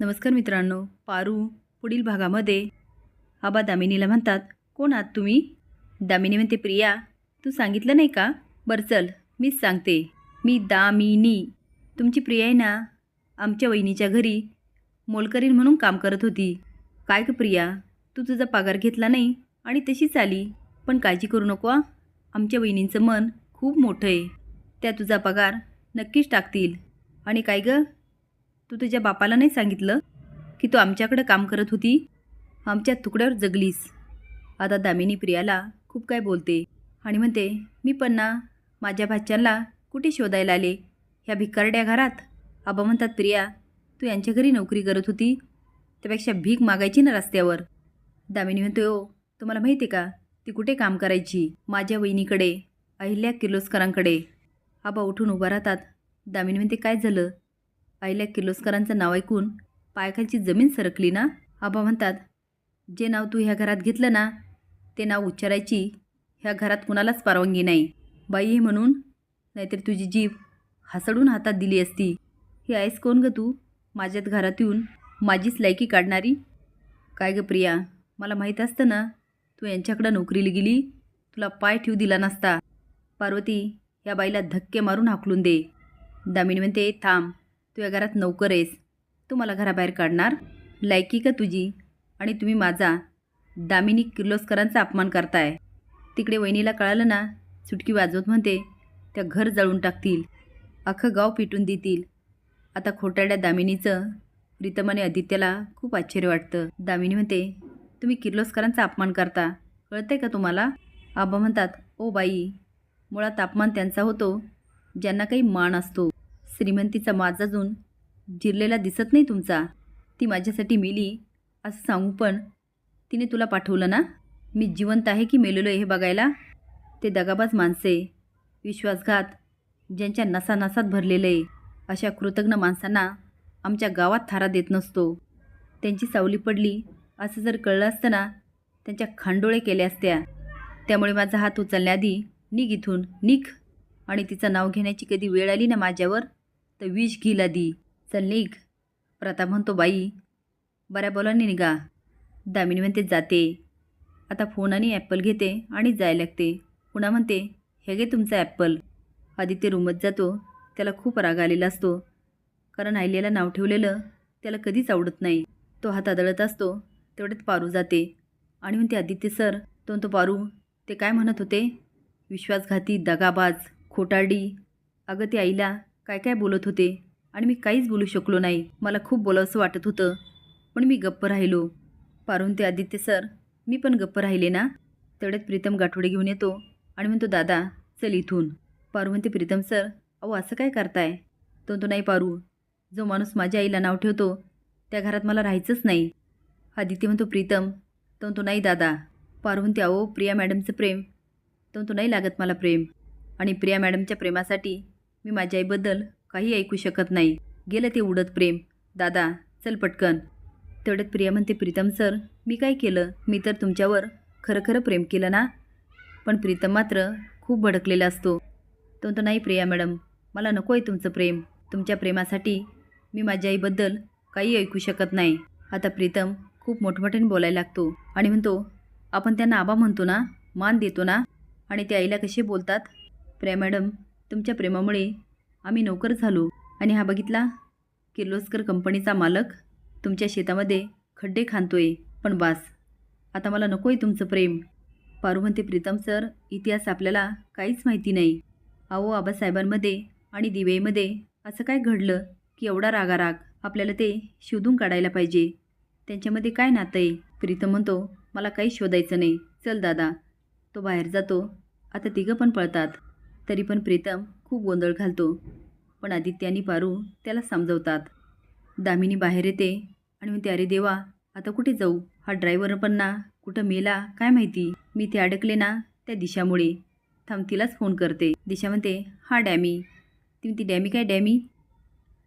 नमस्कार मित्रांनो पारू पुढील भागामध्ये. आबा दामिनीला म्हणतात कोण आहात तुम्ही? दामिनी म्हणते प्रिया तू सांगितलं नाही का? बरं चल मीच सांगते. मी दामिनी. तुमची प्रिया आहे ना आमच्या वहिनीच्या घरी. मोलकरीण म्हणून काम करत होती. काय का प्रिया तू तुझा पगार घेतला नाही आणि तशीच आली. पण काळजी करू नको आमच्या वहिनींचं मन खूप मोठं आहे. त्या तुझा पगार नक्कीच टाकतील. आणि काय गं? तू तुझ्या बापाला नाही सांगितलं की तू आमच्याकडं काम करत होती? आमच्या तुकड्यावर जगलीस. आता दामिनी प्रियाला खूप काय बोलते आणि म्हणते मी पण ना माझ्या भाच्यांना कुठे शोधायला आले? ह्या भिकारड्या घरात? आबा म्हणतात प्रिया तू यांच्या घरी नोकरी करत होती. त्यापेक्षा भीक मागायची ना रस्त्यावर. दामिनी म्हणते हो तुम्हाला माहिती आहे का? ती कुठे काम करायची? माझ्या वहिनीकडे अहिल्या किर्लोस्करांकडे. आबा उठून उभा राहतात. दामिनी म्हणते काय झालं? आईल्या किर्लोस्करांचं नाव ऐकून पायाखालची जमीन सरकली ना? आबा म्हणतात जे नाव तू ह्या घरात घेतलं ना ते नाव उच्चारायची ह्या घरात कुणालाच परवानगी नाही. बाई आहे म्हणून नाहीतर तुझी जीभ हासडून हातात दिली असती. हे आहेस कोण ग तू? माझ्यात घरात येऊन माझीच लायकी काढणारी? काय ग प्रिया मला माहीत असतं ना तू यांच्याकडं नोकरीला गेली तुला पाय ठेवू दिला नसता. पार्वती या बाईला धक्के मारून हाकलून दे. दामिनी म्हणते थांब तू या घरात नोकर आहेस. तू मला घराबाहेर काढणार. लायकी का तुझी? आणि तुम्ही माझा दामिनी किर्लोस्करांचा अपमान करताय. तिकडे वहिनीला कळालं ना सुटकी वाजवत म्हणते त्या घर जळून टाकतील. अख्खं गाव पिटून देतील. आता खोटाड्या दामिनीचं प्रीतम आणि आदित्याला खूप आश्चर्य वाटतं. दामिनी म्हणते तुम्ही किर्लोस्करांचा अपमान करता. कळतंय का तुम्हाला? आबा म्हणतात ओ बाई मुळात अपमान त्यांचा होतो ज्यांना काही मान असतो. श्रीमंतीचा माज अजून जिरलेला दिसत नाही तुमचा. ती माझ्यासाठी मेली असं सांगू पण तिने तुला पाठवलं ना? मी जिवंत आहे की मेलेलो आहे हे बघायला? ते दगाबाज माणसे विश्वासघात ज्यांच्या नसानसात भरलेले आहे अशा कृतज्ञ माणसांना आमच्या गावात थारा देत नसतो. त्यांची सावली पडली असं जर कळलं असतं ना त्यांच्या खांडोळे केल्या असत्या. त्यामुळे माझा हात उचलण्याआधी निघ इथून निघ. आणि तिचं नाव घेण्याची कधी वेळ आली ना माझ्यावर? तर विष घेईल दी. चल निघ. प्रताप म्हणतो बाई बऱ्या बोलांनी निघा. दामिनी म्हणते जाते. आता फोन आणि ॲपल घेते आणि जायला लागते. पुन्हा म्हणते हे घे तुमचा ॲपल. आदित्य रूमत जातो. त्याला खूप राग आलेला असतो. कारण आयल्याला नाव ठेवलेलं त्याला कधीच आवडत नाही. तो हात आदळत असतो. तेवढ्यात पारू जाते. आणि म्हणते आदित्य सर तो तो पारू ते काय म्हणत होते? विश्वासघाती दगाबाज खोटारडी. अगं ते आईला काय काय बोलत होते आणि मी काहीच बोलू शकलो नाही. मला खूप बोलावंसं वाटत होतं. पण मी गप्प राहिलो. पारून ते आदित्य सर मी पण गप्प राहिले ना? तेवढ्यात प्रीतम गाठोडे घेऊन येतो आणि म्हणतो दादा चल इथून. पारू म्हणते प्रीतम सर अहो असं काय करताय? तो तो नाही पारू. जो माणूस माझ्या आईला नाव ठेवतो त्या घरात मला राहायचंच नाही. आदित्य म्हणतो प्रीतम. तो तो नाही दादा. पारू म्हणते अहो प्रिया मॅडमचं प्रेम. तो तो नाही लागत मला प्रेम. आणि प्रिया मॅडमच्या प्रेमासाठी मी माझ्या आईबद्दल काही ऐकू शकत नाही. गेलं ते उडत प्रेम. दादा चल पटकन. तेवढ्यात प्रिया म्हणते प्रीतम सर मी काय केलं? मी तर तुमच्यावर खरं खरं प्रेम केलं ना? पण प्रीतम मात्र खूप भडकलेला असतो. तो तो नाही प्रिया मॅडम मला नको आहे तुमचं प्रेम. तुमच्या प्रेमासाठी मी माझ्या आईबद्दल काही ऐकू शकत नाही. आता प्रीतम खूप मोठमोठ्याने बोलायला लागतो आणि म्हणतो आपण त्यांना आबा म्हणतो ना? मान देतो ना? आणि त्या आईला कसे बोलतात? प्रिया मॅडम तुमच्या प्रेमामुळे आम्ही नोकर झालो आणि हा बघितला किर्लोस्कर कंपनीचा मालक तुमच्या शेतामध्ये खड्डे खांदतोय. पण बास आता मला नको आहे तुमचं प्रेम. पारू म्हणते प्रीतम सर इतिहास आपल्याला काहीच माहिती नाही. अहो आबासाहेबांमध्ये आणि दिवेमध्ये असं काय घडलं की एवढा रागाराग? आपल्याला ते शोधून काढायला पाहिजे. त्यांच्यामध्ये काय नातं आहे प्रीतम म्हणतो मला काही शोधायचं नाही. चल दादा. तो बाहेर जातो. आता तिघं पण पळतात. तरी पण प्रीतम खूप गोंधळ घालतो. पण आदित्य आणि पारू त्याला समजवतात. दामिनी बाहेर येते आणि म्हणते अरे देवा आता कुठे जाऊ? हा ड्रायव्हर पण ना कुठं मेला? काय माहिती? मी ते अडकले ना त्या दिशामुळे. थांब तिलाच फोन करते. दिशा म्हणते हा डॅमी. ती डॅमी काय डॅमी?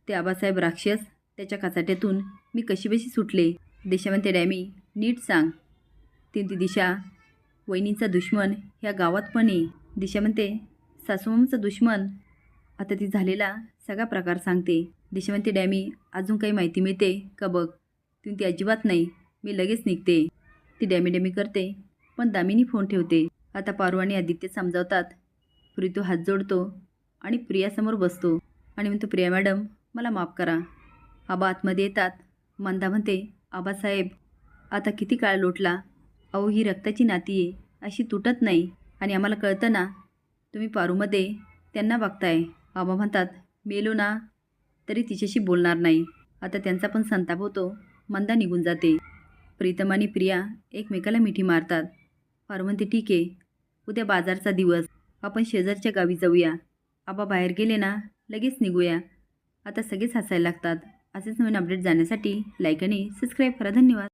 ते आबासाहेब राक्षस त्याच्या काचाट्यातून मी कशी बशी सुटले. दिशा म्हणते डॅमी नीट सांग. ती ती दिशा वहिनींचा दुश्मन ह्या गावात पण आहे दिशा म्हणते सासूमांचा दुश्मन. आता ती झालेला सगळा प्रकार सांगते. दिशवंती डॅमी अजून काही माहिती मिळते? का बघ तुम्ही ती अजिबात नाही. मी लगेच निघते. ती डॅमी डॅमी करते पण दामिनी फोन ठेवते. आता पारू आणि आदित्य समजावतात. प्रीतू हात जोडतो आणि प्रियासमोर बसतो. आणि म्हणतो प्रिया मॅडम मला माफ करा. आबा आतमध्ये येतात. मंदा म्हणते आबासाहेब आता किती काळ लोटला? अहो ही रक्ताची नाती आहे. अशी तुटत नाही. आणि आम्हाला कळतं ना तुम्ही पारूमध्ये त्यांना बघताय. बाबा म्हणतात मेलो ना. तरी तिच्याशी बोलणार नाही. आता त्यांचा पण संताप होतो. मंदा निघून जाते. प्रीतम आणि प्रिया एकमेकाला मिठी मारतात. पारू म्हणते ठीक आहे. उद्या बाजारचा दिवस. आपण शेजारच्या गावी जाऊया. आबा बाहेर गेले ना लगेच निघूया. आता सगळेच हसायला लागतात. असेच नवीन अपडेट जाण्यासाठी लाईक आणि सबस्क्राईब करा. धन्यवाद.